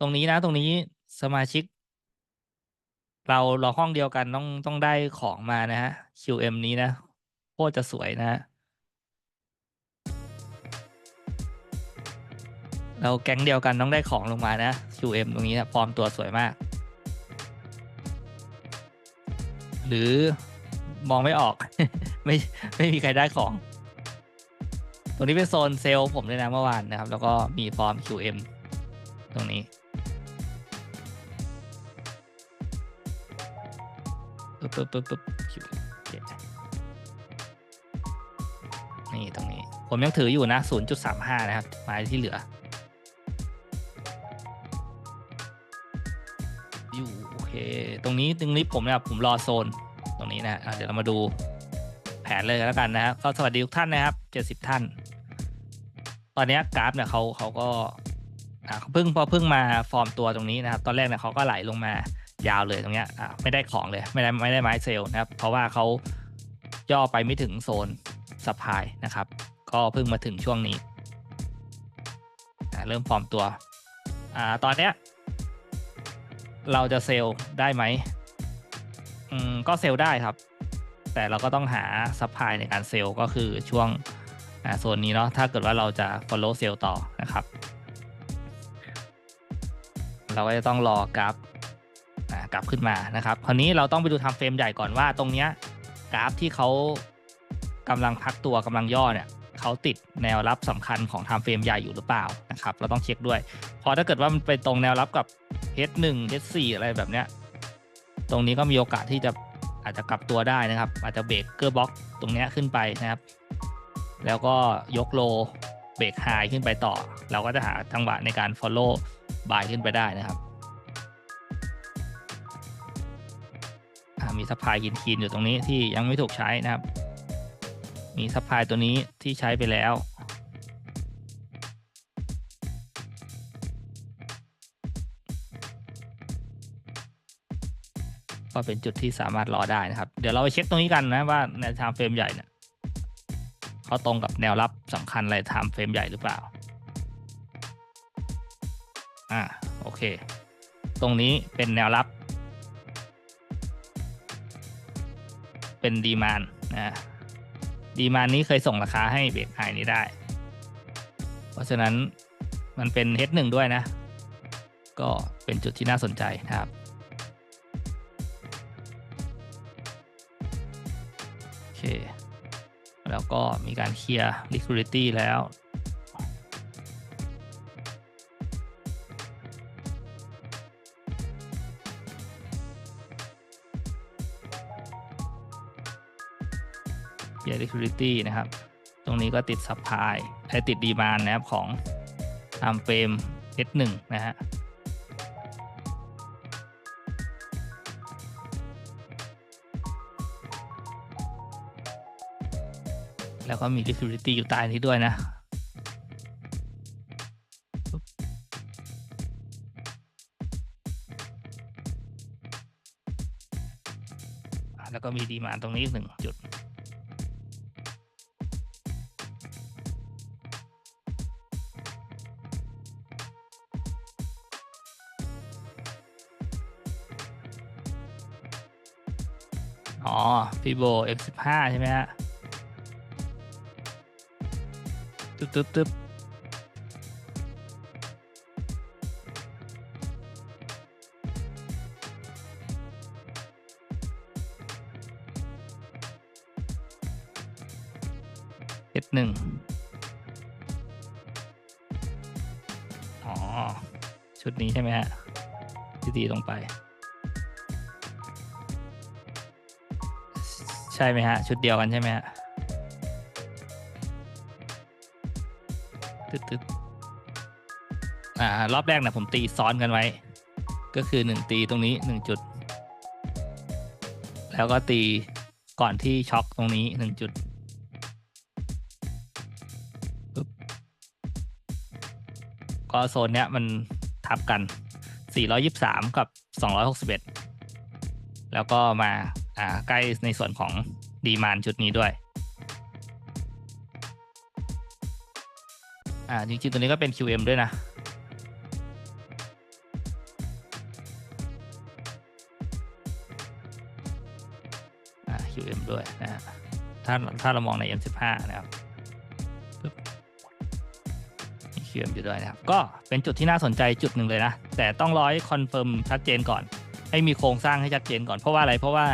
ตรงนี้นะ ตรงนี้สมาชิก เราเราห้องเดียวกันต้องต้องได้ของมานะฮะ QM นี้นะโคตรจะสวยนะฮะเราแก๊งเดียวกันต้องได้ของลงมานะ QM ตรงนี้นะฟอร์มตัวสวยมาก หรือมองไม่ออก ไม่ไม่มีใครได้ของ ตรงนี้เป็นโซนเซลล์ผมด้วยนะเมื่อวานนะครับ แล้วก็มีฟอร์ม QM ตรงนี้ ปึ๊บปึ๊บปึ๊บปึ๊บคิวโอเคนี่ตรงนี้ ผมยังถืออยู่นะ 0.35 นะครับ ไม้ที่เหลือ อยู่ โอเค ตรงนี้ตรงนี้ผมเนี่ยผมรอโซน ตรงนี้นะะเดี๋ยวเรามาดูแผนเลยแล้วกันนะครับก็สวัสดีทุกท่านนะครับ 70 ท่าน ตอนนี้กราฟเนี่ยเขาเขาก็อ่าเขาเพิ่งพอเพิ่งมาฟอร์มตัวตรงนี้นะครับ ตอนแรกเนี่ยเขาก็ไหลลงมา ยาวเลยตรงเนี้ยอ่าไม่ได้ของเลยไม่ได้ไม่ได้ไม้เซลล์นะครับ เพราะว่าเขาย่อไปไม่ถึงโซนสปายนะครับ ก็เพิ่งมาถึงช่วงนี้เริ่มฟอร์มตัวอ่าตอนเนี้ยเราจะเซลล์ได้ไหมอืมก็เซลล์ได้ครับ แต่เราก็ต้องหาซัพพลายในการเซลล์ก็คือช่วงอ่าโซนนี้เนาะถ้าเกิดว่าเราจะ follow เซลล์ต่อนะครับ เราก็จะต้องรอกราฟ กราฟขึ้นมานะครับ คราวนี้เราต้องไปดูทำเฟรมใหญ่ก่อนว่าตรงเนี้ยกราฟที่เขากำลังพักตัวกำลังย่อเนี่ยเขาติดแนวรับสำคัญของทำเฟรมใหญ่อยู่หรือเปล่านะครับ เราต้องเช็คด้วย พอถ้าเกิดว่ามันไปตรงแนวรับกับ H1 H4 อะไรแบบเนี้ย ตรงนี้ก็มีโอกาสที่จะอาจจะกลับตัวได้นะครับ อาจจะเบรกเกอร์บ็อกตรงนี้ขึ้นไปนะครับ แล้วก็ยกโลเบรกไฮขึ้นไปต่อ เราก็จะหาจังหวะในการ follow buy ขึ้นไปได้นะครับ มีซัพพลายกินคีนอยู่ตรงนี้ที่ยังไม่ถูกใช้นะครับ มีซัพพลายตัวนี้ที่ใช้ไปแล้ว ก็เป็นจุดที่สามารถรอได้นะครับ เดี๋ยวเราไปเช็คตรงนี้กันนะว่าใน time frame ใหญ่เนี่ยเขาตรงกับแนวรับสำคัญอะไร time frame ใหญ่หรือเปล่า อ่าโอเค ตรงนี้เป็นแนวรับ เป็นดีมานนะดีมานนี้เคยส่งราคาให้เบรกไฮนี้ได้ เพราะฉะนั้นมันเป็นเฮด้วยนะ ก็เป็นจุดที่น่าสนใจนะครับ โอเค แล้วก็มีการเคลียร์ liquidity แล้ว เคลียร์ liquidity นะครับ ตรงนี้ก็ติด supply ไอ้ติด demand นะครับของ time frame H1 นะฮะแล้วก็มี liquidity อยู่ใต้นี้ด้วยนะปุ๊บอะแล้วก็มีดีมานตรงนี้อีกหนึ่งจุด อ๋อ Fibo F15 ใช่ไหมฮะตึ๊บตึ๊บตึ๊บเจ็ดหนึ่งอ๋อ ชุดนี้ใช่ไหมฮะที่ตีลงไป ช่ไหมฮะ ชุดเดียวกันใช่ไหมฮะตึ๊ดตึ๊ดอ่ารอบแรกนะผมตีซ้อนกันไว้ ก็คือหนึ่งตีตรงนี้หนึ่งจุด แล้วก็ตีก่อนที่ช็อคตรงนี้หนึ่งจุดปึ๊บก็โซนเนี้ยมันทับกัน 423 กับ 261 แล้วก็มา ใกล้ในส่วนของดีมานชุดนี้ด้วย่าจริงๆ ตัวนี้ก็เป็น QM ด้วยนะ อ่า QM ด้วยนะถ้าถ้าเรามองใน M15 นะครับปึ๊บมี QM อยู่ด้วยนะครับ ก็เป็นจุดที่น่าสนใจจุดหนึ่งเลยนะ แต่ต้องรอให้คอนเฟิร์มชัดเจนก่อน ให้มีโครงสร้างให้ชัดเจนก่อน เพราะว่าอะไร เพราะว่า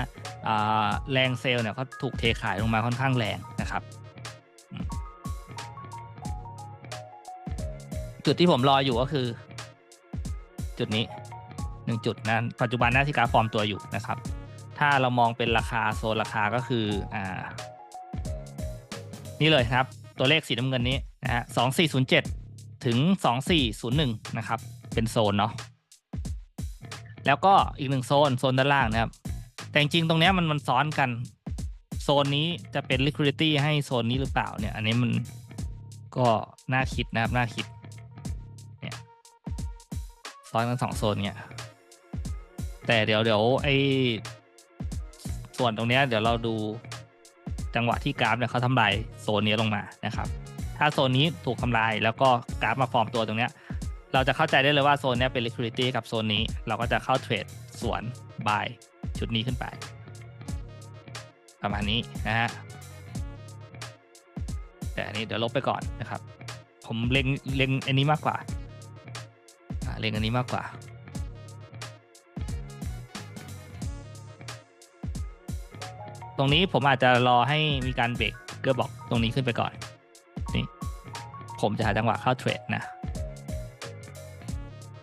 แรงเซลล์เนี่ยเขาถูกเทขายลงมาค่อนข้างแรงนะครับ จุดที่ผมรออยู่ก็คือ จุดนี้หนึ่งจุดนะปัจจุบันหน้าที่กราฟฟอร์มตัวอยู่นะครับ ถ้าเรามองเป็นราคาโซนราคาก็คืออ่านี่เลยครับ ตัวเลขสีน้ำเงินนี้นะฮะสองสี่ศูนย์เจ็ดถึงสองสี่ศูนย์หนึ่งนะครับ เป็นโซนเนาะแล้วก็อีกหนึ่งโซน โซนด้านล่างนะครับ แต่จริงตรงเนี้ยมันมันซ้อนกัน โซนนี้จะเป็น liquidity ให้โซนนี้หรือเปล่าเนี่ย อันนี้มันก็น่าคิดนะครับ น่าคิด เนี่ยซ้อนกันสองโซนเนี่ย แต่เดี๋ยวเดี๋ยวไอส่วนตรงเนี้ยเดี๋ยวเราดูจังหวะที่กราฟเนี่ยเขาทำลายโซนนี้ลงมานะครับ ถ้าโซนนี้ถูกทำลายแล้วก็กราฟมาฟอร์มตัวตรงเนี้ย เราจะเข้าใจได้เลยว่าโซนนี้เป็น liquidity กับโซนนี้ เราก็จะเข้าเทรดสวน buy ชุดนี้ขึ้นไป ประมาณนี้นะฮะแต่อันนี้เดี๋ยวลบไปก่อนนะครับ ผมเล็งเล็งอันนี้มากกว่าเล็งอันนี้มากกว่าตรงนี้ผมอาจจะรอให้มีการเบรกเกอร์บอกตรงนี้ขึ้นไปก่อน นี่ ผมจะหาจังหวะเข้าเทรดนะ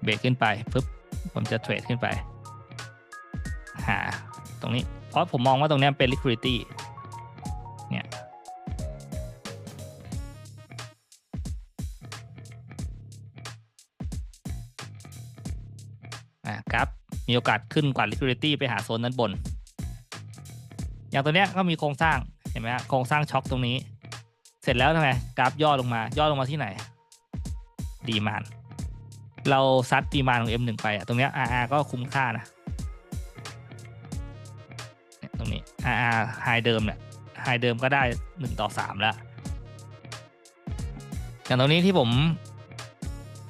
เบรกขึ้นไปปุ๊บ ผมจะเทรดขึ้นไป หาตรงนี้ เพราะผมมองว่าตรงนี้เป็น liquidity เนี่ยอะครับมีโอกาสขึ้นกว่า liquidity ไปหาโซนนั้นบน อย่างตัวเนี้ยก็มีโครงสร้างเห็นไหมฮะโครงสร้างช็อคตรงนี้ เสร็จแล้วทำไมกราฟย่อลงมา ย่อลงมาที่ไหน ดีมานเราซัดดีมานของ M1 ไปอะตรงเนี้ย RR ก็คุ้มค่านะ ไฮเดิมเนี่ยไฮเดิมก็ได้1ต่อ3แล้วอย่างตรงนี้ที่ผม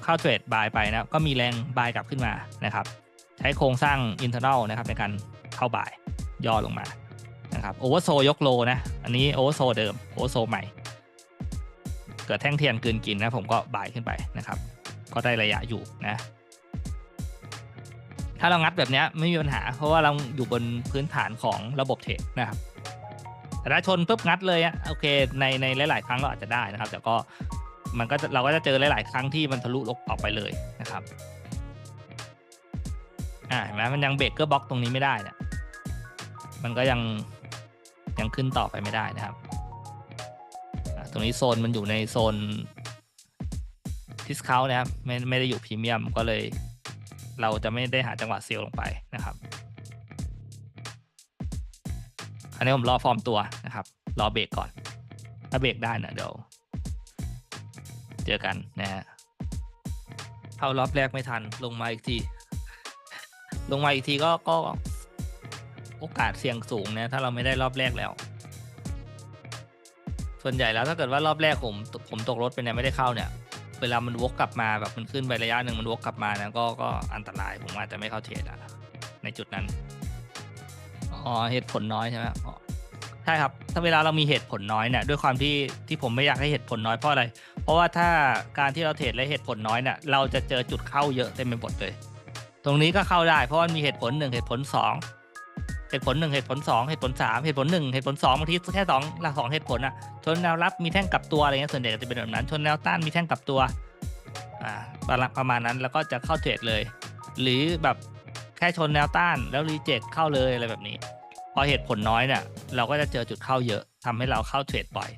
เข้าเทรดบายไปนะครับก็มีแรงบายกลับขึ้นมานะครับ ใช้โครงสร้าง internal นะครับในการเข้าบายย่อลงมานะครับโอเวอร์โซยกโลนะ อันนี้โอเวอร์โซเดิมโอเวอร์โซใหม่ เกิดแท่งเทียนกลืนกินนะผมก็บายขึ้นไปนะครับ ก็ได้ระยะอยู่นะ ถ้าเรางัดแบบนี้ไม่มีปัญหา เพราะว่าเราอยู่บนพื้นฐานของระบบเทรดนะครับแต่ถ้าชนปุ๊บงัดเลยอะโอเคในในหลาย ๆ ครั้งเราอาจจะได้นะครับ แต่ก็มันก็เราก็จะเจอหลาย ๆ ครั้งที่มันทะลุลกออกไปเลยนะครับอ่าเห็นไหมมันยังเบรกเกอร์บล็อกตรงนี้ไม่ได้เนี่ยมันก็ยังยังขึ้นต่อไปไม่ได้นะครับ ตรงนี้โซนมันอยู่ในโซนทิสคานะครับไม่ไม่ได้อยู่พรีเมียมก็เลย เราจะไม่ได้หาจังหวะเซลลลงไปนะครับอันนี้ผมรอฟอร์มตัวนะครับ รอเบรกก่อน ถ้าเบรกได้นะเดี๋ยวเจอกันนะฮะเข้ารอบแรกไม่ทันลงมาอีกที ลงมาอีกทีก็ก็โอกาสเสี่ยงสูงนะถ้าเราไม่ได้รอบแรกแล้ว ส่วนใหญ่แล้วถ้าเกิดว่ารอบแรกผมผมตกรถไปเนี่ยไม่ได้เข้าเนี่ย เวลามันวกกลับมาแบบมันขึ้นไประยะหนึ่งมันวกกลับมานะก็ก็อันตรายผมอาจจะไม่เข้าเทรดอะในจุดนั้นอ๋อเหตุผลน้อยใช่ไหมอ๋อใช่ครับ ถ้าเวลาเรามีเหตุผลน้อยเนี่ยด้วยความที่ที่ผมไม่อยากให้เหตุผลน้อยเพราะอะไร เพราะว่าถ้าการที่เราเทรดและเหตุผลน้อยเนี่ยเราจะเจอจุดเข้าเยอะเต็มไปหมดเลย ตรงนี้ก็เข้าได้ เพราะว่ามีเหตุผลหนึ่งเหตุผลสอง เหตุผลหนึ่งเหตุผลสองเหตุผลสามเหตุผลหนึ่งเหตุผลสองบางทีแค่สองหลักสองเหตุผลอะชนแนวรับมีแท่งกลับตัวอะไรเงี้ยส่วนใหญ่จะเป็นแบบนั้น ชนแนวต้านมีแท่งกลับตัวอ่าประมาณประมาณนั้นแล้วก็จะเข้าเทรดเลย หรือแบบแค่ชนแนวต้านแล้วรีเจ็คเข้าเลยอะไรแบบนี้ พอเหตุผลน้อยเนี่ยเราก็จะเจอจุดเข้าเยอะทำให้เราเข้าเทรดบ่อย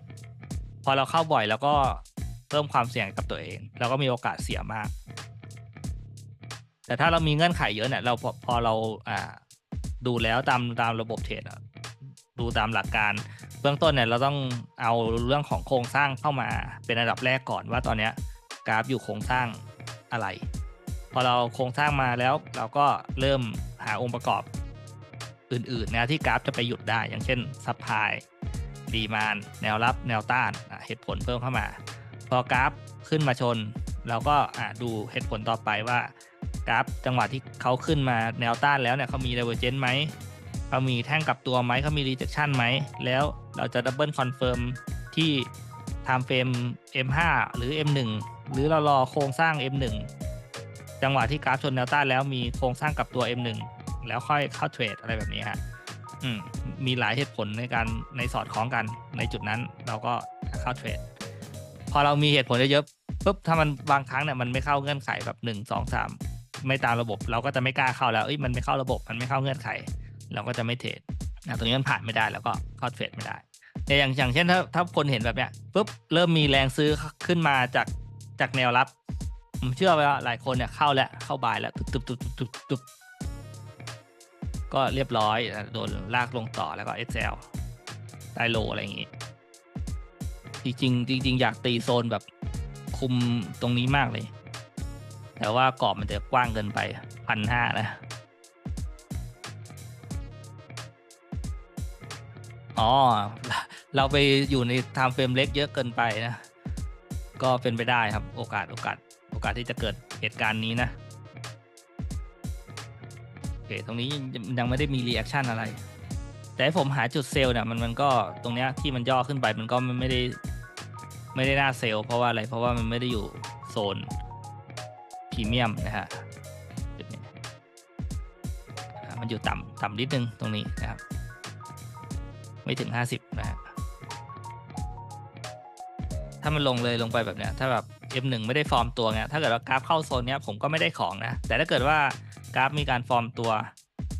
พอเราเข้าบ่อยแล้วก็เพิ่มความเสี่ยงกับตัวเองเราก็มีโอกาสเสียมาก แต่ถ้าเรามีเงื่อนไขเยอะเนี่ยเราพอพอเราอ่า ดูแล้วตามตามระบบเทรดอะดูตามหลักการ เบื้องต้นเนี่ยเราต้องเอาเรื่องของโครงสร้างเข้ามาเป็นอันดับแรกก่อนว่าตอนเนี้ยกราฟอยู่โครงสร้างอะไร พอเราโครงสร้างมาแล้วเราก็เริ่มหาองค์ประกอบอื่นๆนะที่กราฟจะไปหยุดได้ อย่างเช่นซัพพลายดีมานแนวรับแนวต้านเหตุผลเพิ่มเข้ามา พอกราฟขึ้นมาชน เราก็ดูเหตุผลต่อไปว่า กราฟจังหวะที่เขาขึ้นมาแนวต้านแล้วเนี่ยเขามี divergence ไหมเขามีแท่งกลับตัวไหมเขามี rejection ไหม แล้วเราจะ double confirm ที่ time frame M5 หรือ M1 หรือเรารอโครงสร้าง M1 จังหวะที่กราฟชนแนวต้านแล้วมีโครงสร้างกลับตัว M1 แล้วค่อยเข้าเทรดอะไรแบบนี้ฮะอืมมีหลายเหตุผลในการในสอดคล้องกันในจุดนั้นเราก็เข้าเทรดพอเรามีเหตุผลเยอะๆปุ๊บถ้ามันบางครั้งเนี่ยมันไม่เข้าเงื่อนไขแบบหนึ่งสองสาม ไม่ตามระบบ เราก็จะไม่กล้าเข้าแล้วเอ้ยมันไม่เข้าระบบมันไม่เข้าเงื่อนไข เราก็จะไม่เทรดนะตรงนี้มันผ่านไม่ได้แล้วก็เข้าเทรดไม่ได้แต่อย่างอย่างเช่นถ้าถ้าคนเห็นแบบเนี้ยปุ๊บเริ่มมีแรงซื้อขึ้นมาจากจากแนวรับ ผมเชื่อว่าหลายคนเนี่ยเข้าแล้วเข้าบายแล้วตุบตุบตุบตุบตุบก็เรียบร้อยโดนลากลงต่อแล้วก็ SL ไดโลอะไรอย่างงี้จริงจริงอยากตีโซนแบบคุมตรงนี้มากเลย แต่ว่ากรอบมันจะกว้างเกินไปพันห้านะอ๋อ เราไปอยู่ในไทม์เฟรมเล็กเยอะเกินไปนะ ก็เป็นไปได้ครับโอกาสโอกาส โอกาสที่จะเกิดเหตุการณ์นี้นะ โอเค ตรงนี้ยังไม่ได้มีรีแอคชั่นอะไร แต่ผมหาจุดเซลล์เนี่ยมันมันก็ตรงเนี้ยที่มันย่อขึ้นไปมันก็ไม่ได้ ไม่ได้น่าเซลล์เพราะว่าอะไรเพราะว่ามันไม่ได้อยู่โซน พรีเมียมนะฮะมันอยู่ต่ำต่ำนิดนึงตรงนี้นะครับ ไม่ถึงห้าสิบนะฮะถ้ามันลงเลยลงไปแบบเนี้ยถ้าแบบ M1 ไม่ได้ฟอร์มตัวเงี้ยถ้าเกิดว่ากราฟเข้าโซนเนี้ยผมก็ไม่ได้ของนะ แต่ถ้าเกิดว่ากราฟมีการฟอร์มตัว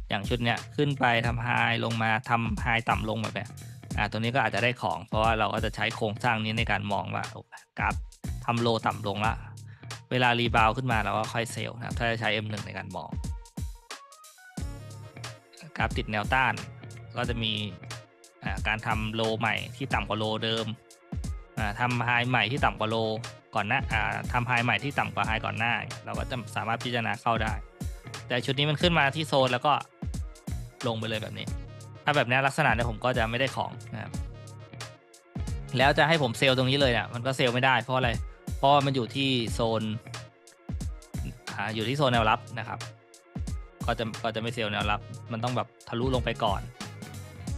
อย่างชุดเนี้ยขึ้นไปทำไฮลงมาทำไฮต่ำลงแบบเนี้ยอ่าตัวนี้ก็อาจจะได้ของ เพราะว่าเราก็จะใช้โครงสร้างนี้ในการมองว่า กราฟทำโลต่ำลงละ เวลารีบาวขึ้นมาเราก็ค่อยเซลล์นะครับ ถ้าจะใช้ M1 ในการมอง กราฟติดแนวต้าน ก็จะมีการทำโลใหม่ที่ต่ำกว่าโลเดิมทำไฮใหม่ที่ต่ำกว่าโลก่อนหน้าทำไฮใหม่ที่ต่ำกว่าไฮก่อนหน้า เราก็จะสามารถพิจารณาเข้าได้ แต่ชุดนี้มันขึ้นมาที่โซนแล้วก็ลงไปเลยแบบนี้ ถ้าแบบนี้ลักษณะเนี่ยผมก็จะไม่ได้ของนะครับแล้วจะให้ผมเซลล์ตรงนี้เลยเนี่ยมันก็เซลล์ไม่ได้เพราะอะไรเราะมันอยู่ที่โซนอ่าอยู่ที่โซนแนวรับนะครับ ก็จะก็จะไม่เซลแนวรับ มันต้องแบบทะลุลงไปก่อน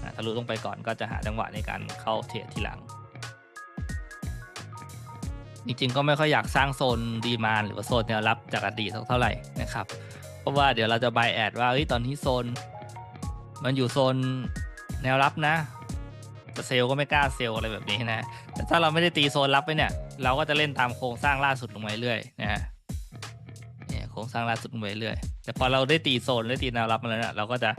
อ่าทะลุลงไปก่อนก็จะหาจังหวะในการเข้าเทรดทีหลัง จริงๆก็ไม่ค่อยอยากสร้างโซนดีมานหรือว่าโซนแนวรับจากอดีตเท่าไหร่นะครับ เพราะว่าเดี๋ยวเราจะบายแอดว่าเอ้ยตอนนี้โซน มันอยู่โซนแนวรับนะ เซลก็ไม่กล้าเซลอะไรแบบนี้นะ แต่ถ้าเราไม่ได้ตีโซนรับไปเนี่ย เราก็จะเล่นตามโครงสร้างล่าสุดลงไปเรื่อยนะฮะเนี่ยโครงสร้างล่าสุดลงไปเรื่อย แต่พอเราได้ตีโซนได้ตีแนวรับมาแล้วเนี่ยเราก็จะ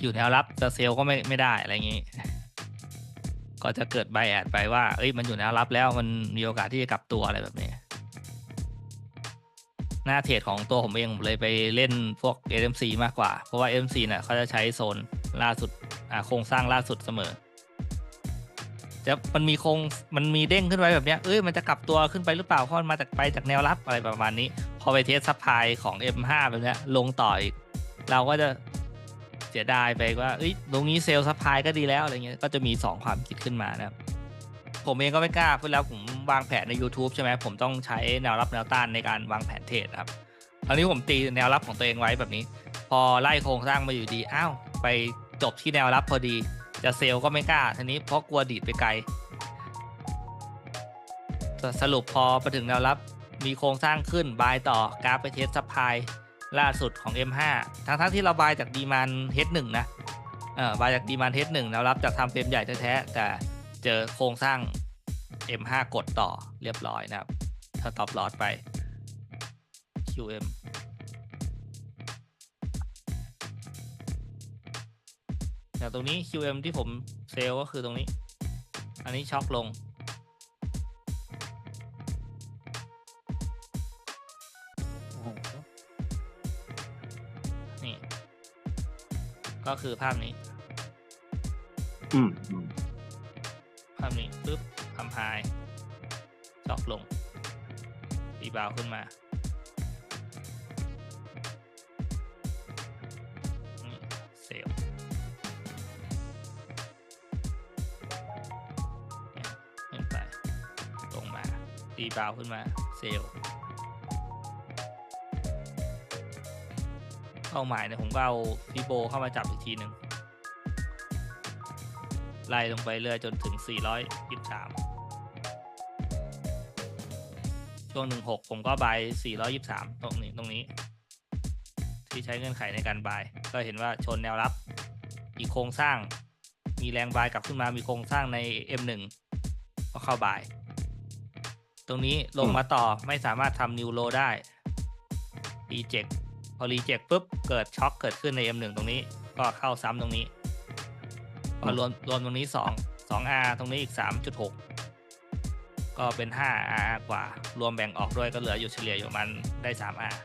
อยู่แนวรับจะเซลก็ไม่ไม่ได้อะไรอย่างนี้ ก็จะเกิดไบแอดไปว่า เอ้ยมันอยู่แนวรับแล้วมันมีโอกาสที่จะกลับตัวอะไรแบบนี้หน้าเทรดของตัวผมเองผมเลยไปเล่นพวก SMC มากกว่า เพราะว่า SMC เนี่ยเขาจะใช้โซนล่าสุดอ่าโครงสร้างล่าสุดเสมอ จะมันมีโครงมันมีเด้งขึ้นไปแบบเนี้ยเอ้ยมันจะกลับตัวขึ้นไปหรือเปล่าเพราะมันมาจากไปจากแนวรับอะไรประมาณนี้ พอไปเทสซัพพลายของ M5 แบบเนี้ยลงต่ออีก เราก็จะเสียดายไปว่าเอ้ยตรงนี้เซลล์ซัพพลายก็ดีแล้วอะไรเงี้ยก็จะมี 2 ความคิดขึ้นมานะครับผมเองก็ไม่กล้าพูดแล้วผมวางแผนใน YouTube ใช่ไหมผมต้องใช้แนวรับแนวต้านในการวางแผนเทรดครับตอนนี้ผมตีแนวรับของตัวเองไว้แบบนี้ พอไล่โครงสร้างมาอยู่ดีอ้าวไปจบที่แนวรับพอดี จะเซลก็ไม่กล้าทีนี้เพราะกลัวดีดไปไกล สรุปพอไปถึงแนวรับมีโครงสร้างขึ้นบายต่อกราฟไปเทสซัพพลายล่าสุดของ M5 ทั้งทั้งๆที่เราบายจากดีมันเฮดหนึ่งนะเออบายจากดีมันเฮดหนึ่งแนวรับจากทำเฟรมใหญ่แท้ๆแต่เจอโครงสร้าง M5 กดต่อเรียบร้อยนะครับถ้าตอบลอดไป QM แต่ตรงนี้ QM ที่ผมเซลล์ก็คือตรงนี้ อันนี้ช็อกลงโอ้โหนี่ ก็คือภาพนี้ อืมอืมภาพนี้ปึ๊บทำไฮช็อกลงรีบาวขึ้นมา ดีบาวขึ้นมาเซลเป้าหมายเนี่ยผมก็เอาฟิโบเข้ามาจับอีกทีหนึ่งไล่ลงไปเรื่อยจนถึง 423 ช่วง 16 ผมก็บาย 423 ตรงนี้ตรงนี้ ที่ใช้เงื่อนไขในการบาย ก็เห็นว่าชนแนวรับอีกโครงสร้าง มีแรงบายกลับขึ้นมา มีโครงสร้างใน M1 ก็เข้าบาย รงนี้ลงมาต่อไม่สามารถทำนิวโลได้รีเจ็คพอรีเจ็คปุ๊บเกิดช็อคเกิดขึ้นใน M1 ตรงนี้ ก็เข้าซ้ำตรงนี้ก็รวมรวมตรงนี้2 2R ตรงนี้อีก 3.6 ก็เป็น 5R กว่า รวมแบ่งออกด้วยก็เหลืออยู่เฉลี่ยอยู่ประมันได้ 3R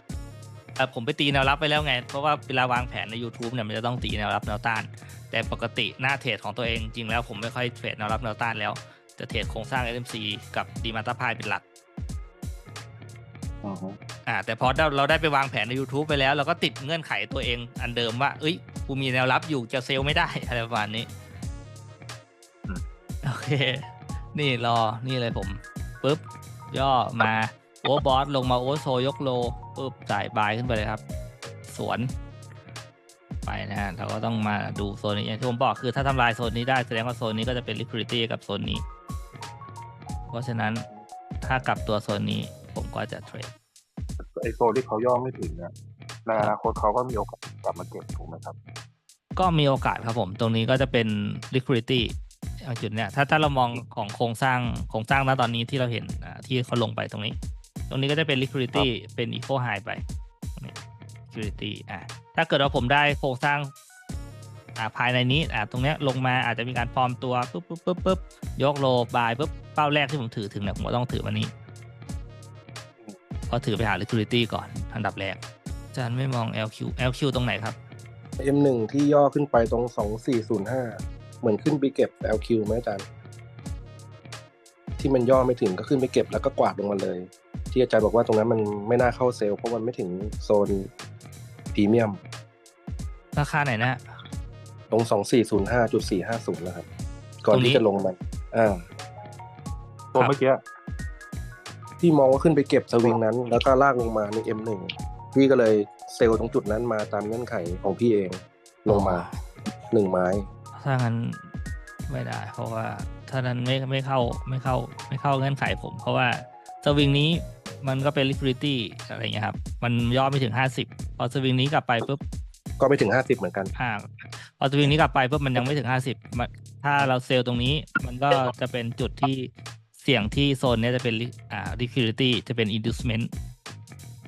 เอ่อผมไปตีแนวรับไปแล้วไง เพราะว่าเวลาวางแผนใน YouTube เนี่ยมันจะต้องตีแนวรับแนวต้าน แต่ปกติหน้าเทรดของตัวเองจริงแล้วผมไม่ค่อยเทรดแนวรับแนวต้านแล้ว จะเทรดโครงสร้าง SMC กับดีมาตาพายเป็นหลักอือฮึอ่าแต่พอเราเราได้ไปวางแผนใน YouTube ไปแล้ว เราก็ติดเงื่อนไขตัวเองอันเดิมว่า เอ้ยกูมีแนวรับอยู่จะเซลล์ไม่ได้อะไรประมาณนี้โอเค นี่รอนี่เลยผมปุ๊บ ย่อมาโอเวอร์บอสลงมาโอเวอร์โซยกโลปุ๊บจ่ายบายขึ้นไปเลยครับ สวน ไปนะฮะเราก็ต้องมาดูโซนนี้อย่างที่ผมบอกคือถ้าทำลายโซนนี้ได้แสดงว่าโซนนี้ก็จะเป็น liquidity กับโซนนี้ เพราะฉะนั้นถ้ากลับตัวโซนนี้ผมก็จะเทรดไอโซนที่เขาย่อไม่ถึงเนี่ยในอนาคตเขาก็มีโอกาสกลับมาเก็บถูกไหมครับ ก็มีโอกาสครับผม ตรงนี้ก็จะเป็น liquidity เอาจุดเนี้ยถ้าถ้าเรามองของโครงสร้างโครงสร้างณตอนนี้ที่เราเห็นอ่าที่เขาลงไปตรงนี้ ตรงนี้ก็จะเป็น liquidity เป็น equal high ไปตรงนี้ liquidity อะถ้าเกิดว่าผมได้โครงสร้าง อ่าภายในนี้อ่าตรงเนี้ยลงมาอาจจะมีการฟอร์มตัวปุ๊บปุ๊บปุ๊บปุ๊บยกโลบายปุ๊บเป้าแรกที่ผมถือถึงเนี่ยผมก็ต้องถือวันนี้ก็ถือไปหา liquidity ก่อนอันดับแรกอาจารย์ไม่มอง LQ LQ ตรงไหนครับ M1 ที่ย่อขึ้นไปตรง 2405 เหมือนขึ้นไปเก็บ LQ ไหมอาจารย์ ที่มันย่อไม่ถึงก็ขึ้นไปเก็บแล้วก็กวาดลงมาเลย ที่อาจารย์บอกว่าตรงนั้นมันไม่น่าเข้าเซลล์เพราะมันไม่ถึงโซนพรีเมียม ราคาไหนนะฮะ ตรง2405.450นะครับ ก่อนตรงนี้ที่จะลงมันอ่าตัวเมื่อกี้พี่มองว่าขึ้นไปเก็บสวิงนั้น แล้วก็ลากลงมาใน M1 พี่ก็เลยเซลล์ตรงจุดนั้นมาตามเงื่อนไขของพี่เองลงมาหนึ่งไม้ ถ้างั้นไม่ได้ เพราะว่า ถ้านั้นไม่ไม่เข้าไม่เข้าไม่เข้าเงื่อนไขผม เพราะว่าสวิงนี้มันก็เป็น liquidity อะไรเงี้ยครับ มันย่อไม่ถึง50พอสวิงนี้กลับไปปุ๊บ ก็ไม่ถึง50เหมือนกันอ่า พอสวิงนี้กลับไปปุ๊บมันยังไม่ถึง50มันถ้าเราเซลล์ตรงนี้มันก็จะเป็นจุดที่เสี่ยงที่โซนเนี้ยจะเป็น li- อ่า liquidity จะเป็น inducement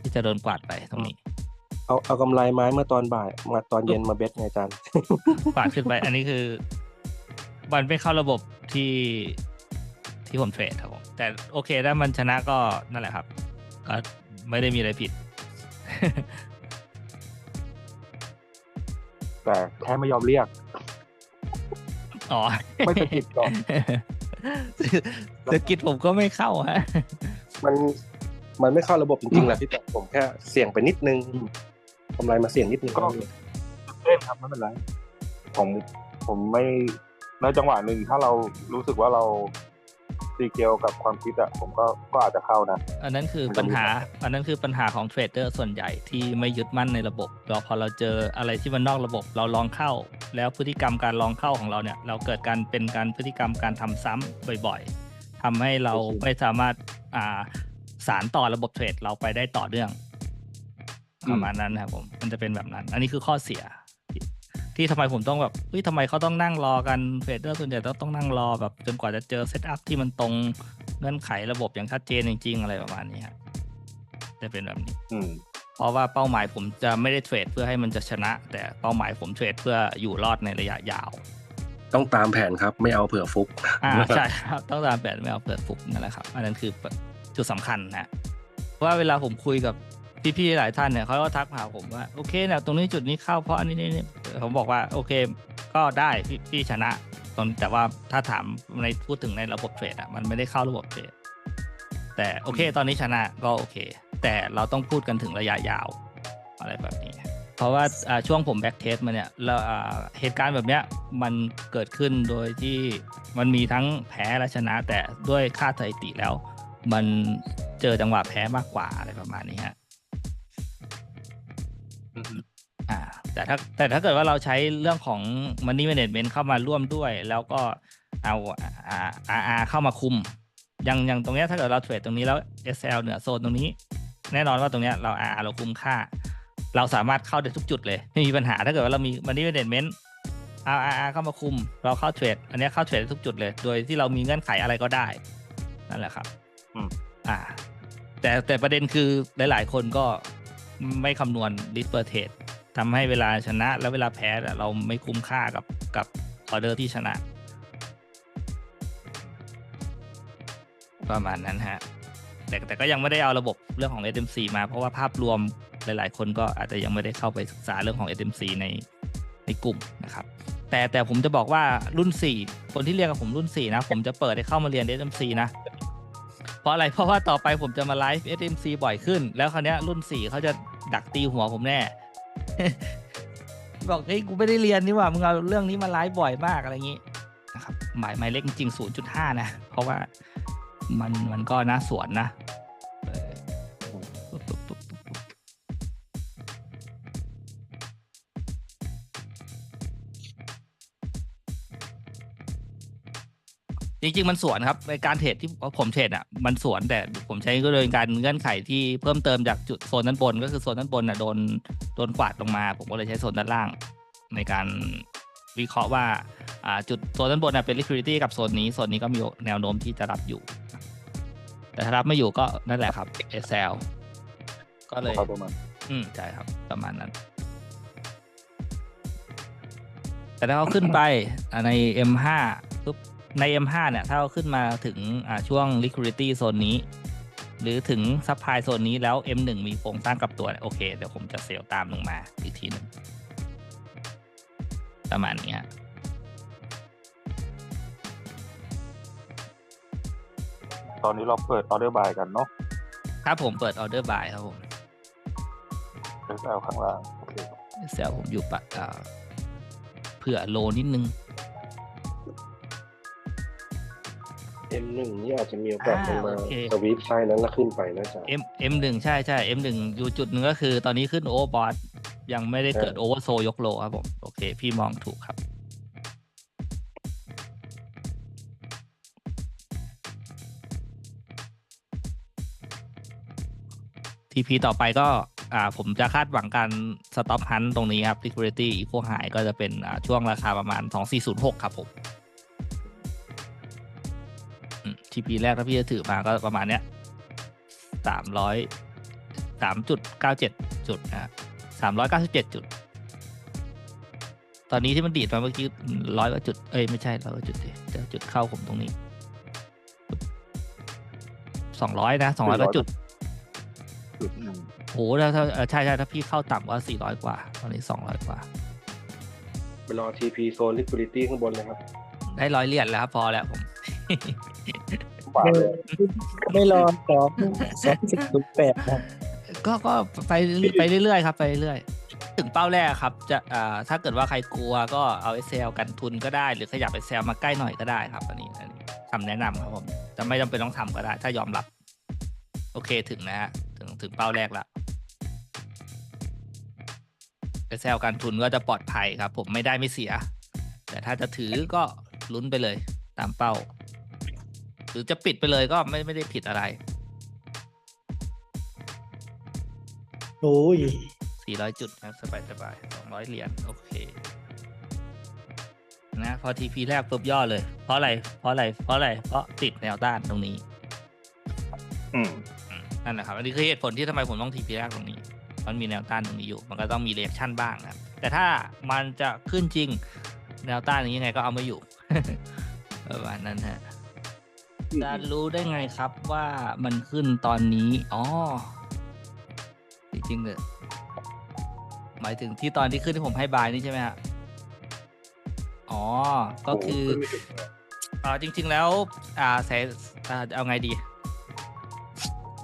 ที่จะโดนกวาดไปตรงนี้ เอาเอากำไรไม้เมื่อตอนบ่ายมาตอนเย็นมาเบ็ดไงอาจารย์กวาดขึ้นไป อันนี้คือมันไม่เข้าระบบที่ที่ผมเทรดครับผมแต่โอเคถ้ามันชนะก็นั่นแหละครับ ก็ไม่ได้มีอะไรผิด แต่แค่ไม่ยอมเรียก อ๋อไม่สะกิดก่อนสกิดผมก็ไม่เข้าฮะ มันมันไม่เข้าระบบจริงๆแหละพี่แต่ผมแค่เสี่ยงไปนิดนึงกำไรมาเสี่ยงนิดนึงก็เล่นครับไม่เป็นไรผมผมไม่ในจังหวะหนึ่งถ้าเรารู้สึกว่าเรา ตีเกลกับความคิดอะผมก็ก็อาจจะเข้านะ อันนั้นคือมันปัจะญมีหา อันนั้นคือปัญหาของเทรดเดอร์ส่วนใหญ่ที่ไม่ยึดมั่นในระบบเราพอเราเจออะไรที่มันนอกระบบ เราลองเข้า แล้วพฤติกรรมการลองเข้าของเราเนี่ย เราเกิดการเป็นการพฤติกรรมการทำซ้ำบ่อยๆทำให้เราไม่สามารถอ่าสารต่อระบบเทรดเราไปได้ต่อเนื่องประมาณนั้นนะครับผม มันจะเป็นแบบนั้น อันนี้คือข้อเสีย ที่ที่ทำไมผมต้องแบบเฮ้ยทำไมเขาต้องนั่งรอกันเทรดเดอร์ส่วนใหญ่ต้องต้องนั่งรอแบบจนกว่าจะเจอเซตอัพที่มันตรงเงื่อนไขระบบอย่างชัดเจนจริง ๆ อะไรประมาณนี้ครับจะเป็นแบบนี้อืมเพราะว่าเป้าหมายผมจะไม่ได้เทรดเพื่อให้มันจะชนะ แต่เป้าหมายผมเทรดเพื่ออยู่รอดในระยะยาว ต้องตามแผนครับ ไม่เอาเผื่อฟุกอ่าใช่ครับต้องตามแบบไม่เอาเปิดฟุกนั่นแหละครับอันนั้นคือจุดสำคัญนะเพราะว่าเวลาผมคุยกับ พี่ๆหลายท่านเนี่ยเขาก็ทักมาหาผมว่าโอเคเนี่ยตรงนี้จุดนี้เข้าเพราะอันนี้นี่ผมบอกว่าโอเค ก็ได้พี่พี่ชนะตรงแต่ว่าถ้าถามในพูดถึงในระบบเทรดอะมันไม่ได้เข้าระบบเทรดแต่โอเค ตอนนี้ชนะก็โอเค แต่เราต้องพูดกันถึงระยะยาวอะไรแบบนี้ เพราะว่าช่วงผมแบ็กเทสมาเนี่ยแล้วเหตุการณ์แบบเนี้ยมันเกิดขึ้นโดยที่มันมีทั้งแพ้และชนะ แต่ด้วยค่าสถิติแล้ว มันเจอจังหวะแพ้มากกว่าอะไรประมาณนี้ฮะ อืมอ่าแต่แต่ถ้าแต่ถ้าเกิดว่าเราใช้เรื่องของ money management เข้ามาร่วมด้วย แล้วก็เอาอ่า RR เข้ามาคุมอย่างอย่างตรงเนี้ยถ้าเกิดเราเทรดตรงนี้แล้ว SL เหนือโซนตรงนี้ แน่นอนว่าตรงเนี้ยเรา RR เราคุมค่า เราสามารถเข้าได้ทุกจุดเลย ไม่มีปัญหาถ้าเกิดว่าเรามี money management เอา RR เข้ามาคุม เราเข้าเทรดอันเนี้ยเข้าเทรดได้ทุกจุดเลย โดยที่เรามีเงื่อนไขอะไรก็ได้ นั่นแหละครับอืมอ่า แต่แต่ประเด็นคือหลาย ๆ คนก็ ไม่คำนวณ risk per trade ทำให้เวลาชนะและเวลาแพ้เนี่ยเราไม่คุ้มค่ากับกับออเดอร์ที่ชนะ ประมาณนั้นฮะ แต่แต่ก็ยังไม่ได้เอาระบบเรื่องของ SMC มาเพราะว่าภาพรวมหลาย ๆ คนก็อาจจะยังไม่ได้เข้าไปศึกษาเรื่องของ SMC ในในกลุ่มนะครับ แต่แต่ผมจะบอกว่ารุ่น 4 คนที่เรียนกับผมรุ่น 4 นะ ผมจะเปิดให้เข้ามาเรียน SMC นะ เพราะอะไรเพราะว่าต่อไปผมจะมาไลฟ์ SMC บ่อยขึ้น แล้วคราวนี้รุ่น4เขาจะดักตีหัวผมแน่ บอกเฮ้ยกูไม่ได้เรียนนี่ว่ามึงเอาเรื่องนี้มาไลฟ์บ่อยมากอะไรอย่างนี้นะครับหมายหมายเลขจริง 0.5 นะ เพราะว่ามันมันก็น่าสวนนะ จริงๆ มันสวนครับในการเทรดที่ผมเทรดอะมันสวนแต่ผมใช้ก็เลยการเงื่อนไขที่เพิ่มเติมจากจุดโซนด้านบน ก็คือโซนด้านบนอะโดนโดนกวาดลงมา ผมก็เลยใช้โซนด้านล่าง ในการวิเคราะห์ว่าอ่าจุดโซนด้านบนน่ะเป็น liquidity กับโซนนี้โซนนี้ก็มีแนวโน้มที่จะรับอยู่ แต่ถ้ารับไม่อยู่ก็นั่นแหละครับ SL ก็เลยเขาประมาณอืมใช่ครับประมาณนั้น แต่ถ้าเขาขึ้นไปอ่าใน M5 ปุ๊บ ใน M5 เนี่ย ถ้าเขาขึ้นมาถึงอ่าช่วง liquidity โซนนี้ หรือถึง supply โซนนี้แล้ว M1 มีโครงสร้างกลับตัวเนี่ยโอเค เดี๋ยวผมจะเซลล์ตามลงมาอีกทีหนึ่งประมาณนี้ฮะตอนนี้เราเปิดออเดอร์บายกันเนาะถ้าผมเปิด order buy ครับผม SL ข้างล่างโอเคเซลล์ผมอยู่ปะอ่าเผื่อโลนิดนึง M1 นี่อาจจะมีโอกาสลงมาอ่าโอเค สวีปไซด์นั้นแล้วขึ้นไปนะจ๊ะ M M หนึ่งใช่ใช่ M หนึ่งอยู่จุดหนึ่งก็คือตอนนี้ขึ้นโอเวอร์บอทยังไม่ได้เกิดเออโอเวอร์โซยกโลครับผมโอเค พี่มองถูกครับ TP ต่อไปก็อ่าผมจะคาดหวังการสต็อปฮันตรงนี้ครับ liquidity equal high ก็จะเป็นอ่าช่วงราคาประมาณ 2406 ครับผม อืม TP แรกถ้าพี่จะถือมาก็ประมาณเนี้ยสามร้อยสามจุดเก้าเจ็ดจุดนะสามร้อยเก้าสิบเจ็ดจุด ตอนนี้ที่มันดีดมาเมื่อกี้ร้อยกว่าจุด เอ้ยไม่ใช่ร้อยกว่าจุดดิเดี๋ยวจุดเข้าผมตรงนี้สองร้อยนะสองร้อยกว่าจุดจุดหนึ่งโอ้โหถ้าถ้าเออใช่ใช่ถ้าพี่เข้าต่ำกว่าสี่ร้อยกว่า ตอนนี้สองร้อยกว่าไปรอ TP โซน liquidity ข้างบนเลยครับ ได้ร้อยเหรียญแล้วครับ พอแล้วผม บาทเลยไม่รอสองสองสิบศูนย์แปดครับก็ก็ไปไปเรื่อยๆครับไปเรื่อยๆถึงเป้าแรกครับจะอ่าถ้าเกิดว่าใครกลัวก็เอาเซลกันทุนก็ได้ หรือขยับไปเซลมาใกล้หน่อยก็ได้ครับอันนี้อันนี้คำแนะนำครับผมจะไม่จำเป็นต้องทำก็ได้ ถ้ายอมรับ โอเคถึงนะฮะถึงถึงเป้าแรกละไปเซลกันทุนก็จะปลอดภัยครับ ผมไม่ได้ไม่เสีย แต่ถ้าจะถือก็ลุ้นไปเลยตามเป้า หรือจะปิดไปเลยก็ไม่ไม่ได้ผิดอะไร โอ้ย400 จุดครับสบายสบาย200 เหรียญโอเคนะพอทีพีแรกปุ๊บย่อเลย เพราะอะไร เพราะอะไร เพราะอะไร เพราะติดแนวต้านตรงนี้อืมอืมนั่นแหละครับ อันนี้คือเหตุผลที่ทำไมผมต้องทีพีแรกตรงนี้ มันมีแนวต้านตรงนี้อยู่ มันก็ต้องมีเรีแอคชั่นบ้างนะครับ แต่ถ้ามันจะขึ้นจริง แนวต้านนี้ยังไงก็เอาไม่อยู่ประมาณนั้นฮะ จะรู้ได้ไงครับว่ามันขึ้นตอนนี้อ๋อจริงๆเลยหมายถึงที่ตอนที่ขึ้นที่ผมให้บายนี่ใช่ไหมฮะอ๋อ ก็คือโอ้โหอ่าจริง ๆ แล้ว อ่าแสอ่าเอาไงดี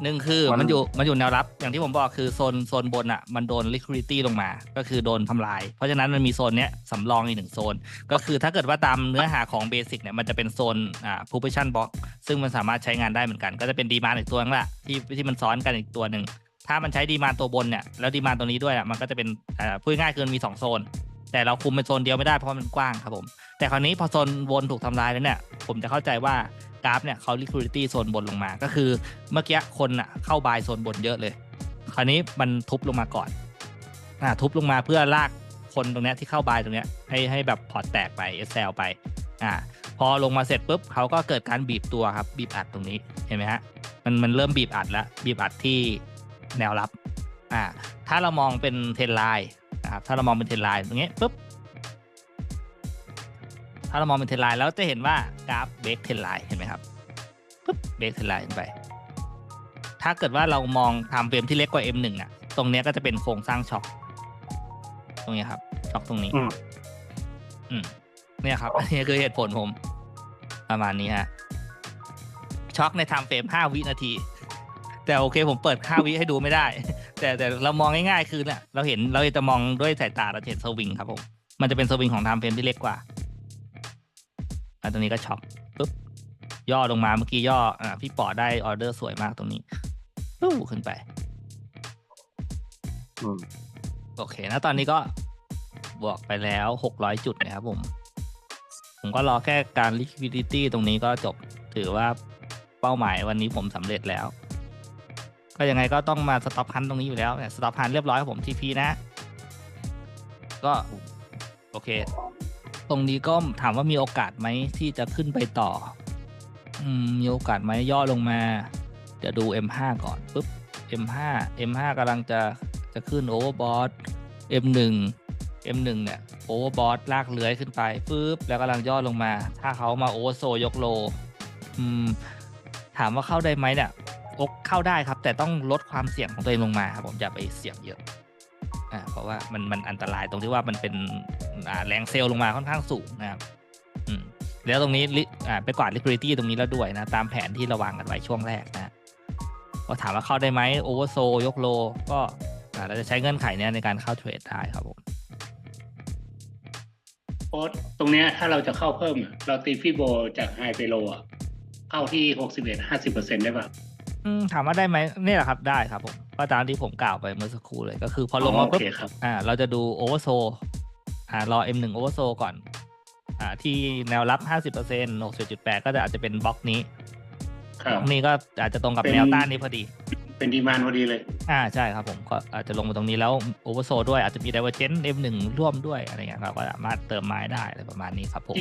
หนึ่งคือมันมันอยู่มันอยู่แนวรับ อย่างที่ผมบอกคือโซนโซนบนอะมันโดน liquidity ลงมา ก็คือโดนทำลาย เพราะฉะนั้นมันมีโซนเนี้ยสำรองอีกหนึ่งโซน ก็คือถ้าเกิดว่าตามเนื้อหาของเบสิกเนี่ยมันจะเป็นโซนอ่า position box ซึ่งมันสามารถใช้งานได้เหมือนกัน ก็จะเป็นดีมาอีกตัวนึงแหละที่ที่มันซ้อนกันอีกตัวหนึ่งถ้ามันใช้ดีมานตัวบนเนี่ยแล้วดีมานตัวนี้ด้วยอะมันก็จะเป็นอ่าพูดง่ายๆคือมันมีสองโซน แต่เราคุมเป็นโซนเดียวไม่ได้เพราะมันกว้างครับผม แต่คราวนี้พอโซนบนถูกทำลายแล้วเนี่ยผมจะเข้าใจว่า กราฟเนี่ยเขา liquidity โซนบนลงมา ก็คือเมื่อกี้คนอะเข้าบายโซนบนเยอะเลย คราวนี้มันทุบลงมาก่อนอ่าทุบลงมาเพื่อลากคนตรงเนี้ยที่เข้าบายตรงเนี้ยให้ให้แบบพอร์ตแตกไป SL ไปอ่าพอลงมาเสร็จปุ๊บเขาก็เกิดการบีบตัวครับบีบอัดตรงนี้เห็นไหมฮะมันมันเริ่มบีบอัดแล้วบีบอัดที่แนวรับอ่าถ้าเรามองเป็นเทรนไลน์นะครับถ้าเรามองเป็นเทรนไลน์ตรงนี้ปุ๊บ ถ้าเรามองเป็นเทรนไลน์แล้วจะเห็นว่ากราฟเบรกเทรนไลน์เห็นไหมครับปุ๊บเบรกเทรนไลน์ขึ้นไป ถ้าเกิดว่าเรามองไทม์เฟรมที่เล็กกว่า M1 อะ ตรงเนี้ยก็จะเป็นโครงสร้างช็อคตรงนี้ครับช็อคตรงนี้ อืมอืมเนี่ยครับอันนี้คือเหตุผลผม ประมาณนี้ฮะช็อคในไทม์เฟรม5วินาที แต่โอเคผมเปิด5วิให้ดูไม่ได้ แต่แต่เรามองง่ายๆคือเนี่ยเราเห็นเราจะมองด้วยสายตาเราจะเห็นสวิงครับผมมันจะเป็นสวิงของไทม์เฟรมที่เล็กกว่า อันตรงนี้ก็ช็อคปุ๊บย่อลงมาเมื่อกี้ย่ออ่าพี่ปอได้ออเดอร์สวยมากตรงนี้ปุ๊บขึ้นไปอืมโอเคนะตอนนี้ก็บวกไปแล้วหกร้อยจุดนะครับผม ผมก็รอแค่การ liquidity ตรงนี้ก็จบถือว่าเป้าหมายวันนี้ผมสำเร็จแล้ว ก็ยังไงก็ต้องมาสต็อปพันตรงนี้อยู่แล้วสต็อปพันเรียบร้อยครับผมทีพีนะ ก็ โอเค ตรงนี้ก็ถามว่ามีโอกาสไหมที่จะขึ้นไปต่ออมมีโอกาสไหมย่อลงมา เดี๋ยวดู M5 ก่อนปุ๊บ M5 M5 กำลังจะจะขึ้น Overbought M1 M1 เนี่ย Overbought ลากเลื้อยขึ้นไปปุ๊บแล้วกำลังย่อลงมา ถ้าเขามา Oversold ยกโลอืมถามว่าเข้าได้ไหมเนี่ยเข้าได้ครับ แต่ต้องลดความเสี่ยงของตัวเองลงมาครับผมอย่าไปเสี่ยงเยอะ อ่าเพราะว่ามันมันอันตรายตรงที่ว่ามันเป็นอ่าแรงเซลล์ลงมาค่อนข้างสูงนะครับอืมแล้วตรงนี้ลิอ่าไปกวาด liquidity ตรงนี้แล้วด้วยนะ ตามแผนที่เราวางกันไว้ช่วงแรกนะก็ถามว่าเข้าได้ไหมโอเวอร์โซยกโล ก็อ่าเราจะใช้เงื่อนไขเนี้ยในการเข้าเทรดได้ครับผมโค้ดตรงเนี้ยถ้าเราจะเข้าเพิ่มอะเราตีฟิโบจากไฮไปโลอะเข้าที่หกสิบเอ็ดห้าสิบเปอร์เซ็นได้ป่ะอืมถามว่าได้ไหมเนี่ยแหละครับได้ครับผม ก็ตามที่ผมกล่าวไปเมื่อสักครู่เลยก็คือพอลงมาโอปุ๊บเคครับอ่า เราจะดูโอเวอร์โซอ่ารอ M1 โอเวอร์โซก่อน อ่า ที่แนวรับ 50% 61.8ก็จะอาจจะเป็นบล็อกนี้ครับบล็อกนี้ก็อาจจะตรงกับเป็นแนวต้านนี้พอดี เป็นดีมานพอดีเลย อ่าใช่ครับผมก็อาจจะลงมาตรงนี้แล้วโอเวอร์โซด้วยอาจจะมี divergence M1 ร่วมด้วยอะไรเงี้ยเราก็สามารถเติมไม้ได้อะไรประมาณนี้ครับผม